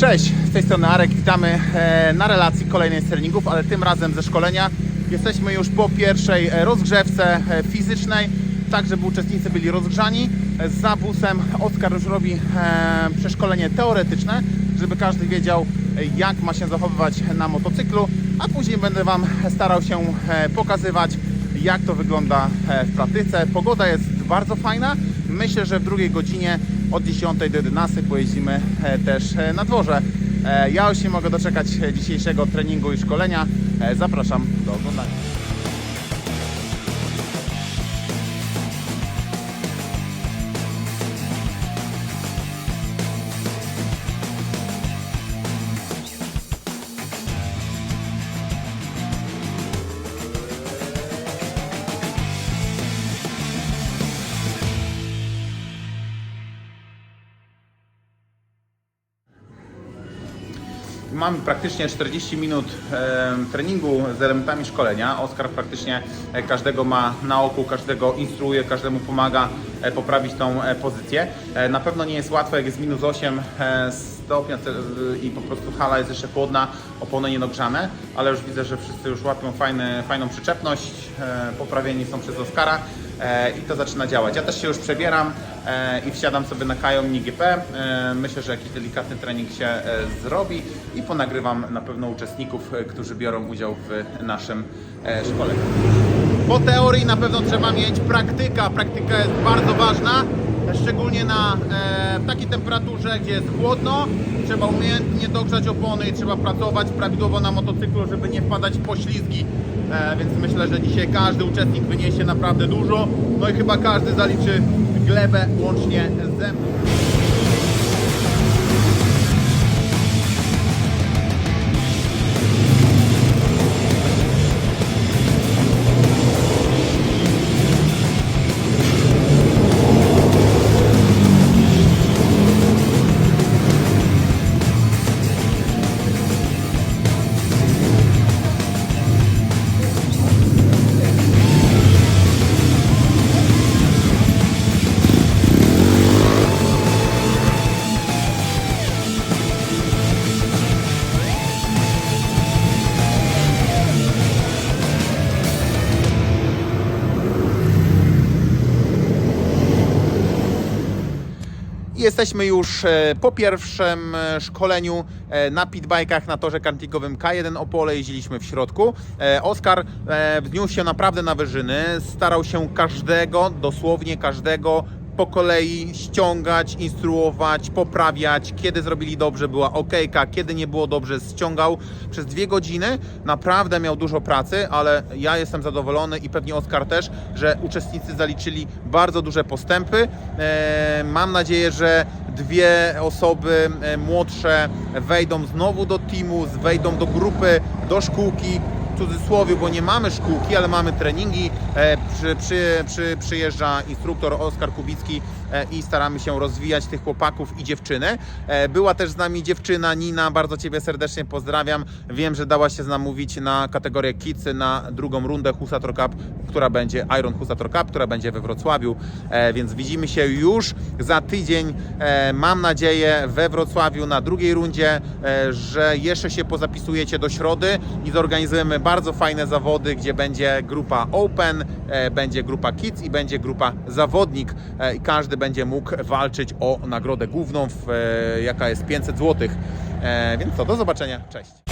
Cześć, z tej strony Arek, witamy e, na relacji kolejnej z treningów, ale tym razem ze szkolenia. Jesteśmy już po pierwszej e, rozgrzewce e, fizycznej, tak żeby uczestnicy byli rozgrzani. Za busem Oskar już robi przeszkolenie teoretyczne, żeby każdy wiedział jak ma się zachowywać na motocyklu, a później będę Wam starał się pokazywać jak to wygląda w praktyce. Pogoda jest bardzo fajna. Myślę, że w drugiej godzinie od 10 do 11 pojeździmy e, też e, na dworze. E, Ja już nie mogę doczekać dzisiejszego treningu i szkolenia. Zapraszam do oglądania. Mamy praktycznie 40 minut treningu z elementami szkolenia. Oskar praktycznie e, każdego ma na oku, każdego instruuje, każdemu pomaga e, poprawić tą e, pozycję. Na pewno nie jest łatwo, jak jest minus 8 e, stopnia i po prostu hala jest jeszcze chłodna, opony niedogrzane, ale już widzę, że wszyscy już łapią fajny, fajną przyczepność, poprawieni są przez Oskara i to zaczyna działać. Ja też się już przebieram e, i wsiadam sobie na Kają Mini GP. E, Myślę, że jakiś delikatny trening się e, zrobi i ponagrywam na pewno uczestników, e, którzy biorą udział w naszym e, szkoleniu. Po teorii na pewno trzeba mieć praktyka. Praktyka jest bardzo ważna, szczególnie na e, takiej temperaturze, gdzie jest chłodno. Trzeba umiejętnie dogrzać opony i trzeba pracować prawidłowo na motocyklu, żeby nie wpadać w poślizgi. E, więc myślę, że dzisiaj każdy uczestnik wyniesie naprawdę dużo. No i chyba każdy zaliczy glebę łącznie ze mną. Jesteśmy już e, po pierwszym e, szkoleniu e, na pitbajkach na torze kartingowym K1 Opole. Jeździliśmy w środku. Oskar wzniósł się naprawdę na wyżyny. Starał się każdego, dosłownie każdego po kolei ściągać, instruować, poprawiać. Kiedy zrobili dobrze, była okejka, kiedy nie było dobrze, ściągał. Przez dwie godziny naprawdę miał dużo pracy, ale ja jestem zadowolony i pewnie Oskar też, że uczestnicy zaliczyli bardzo duże postępy. E, mam nadzieję, że dwie osoby e, młodsze wejdą znowu do teamu, wejdą do grupy, do szkółki cudzysłowie, bo nie mamy szkółki, ale mamy treningi. E, przy, przy, przy, przyjeżdża instruktor Oskar Kubicki i staramy się rozwijać tych chłopaków i dziewczyny. E, była też z nami dziewczyna Nina, bardzo Ciebie serdecznie pozdrawiam. Wiem, że dała się namówić na kategorię Kids na drugą rundę Husator Cup, która będzie Iron Husator Cup, która będzie we Wrocławiu, e, więc widzimy się już za tydzień. E, mam nadzieję we Wrocławiu na drugiej rundzie, e, że jeszcze się pozapisujecie do środy i zorganizujemy bardzo fajne zawody, gdzie będzie grupa Open, e, będzie grupa Kids i będzie grupa Zawodnik e, i każdy będzie mógł walczyć o nagrodę główną, w, e, jaka jest 500 zł. E, Więc co, do zobaczenia, cześć.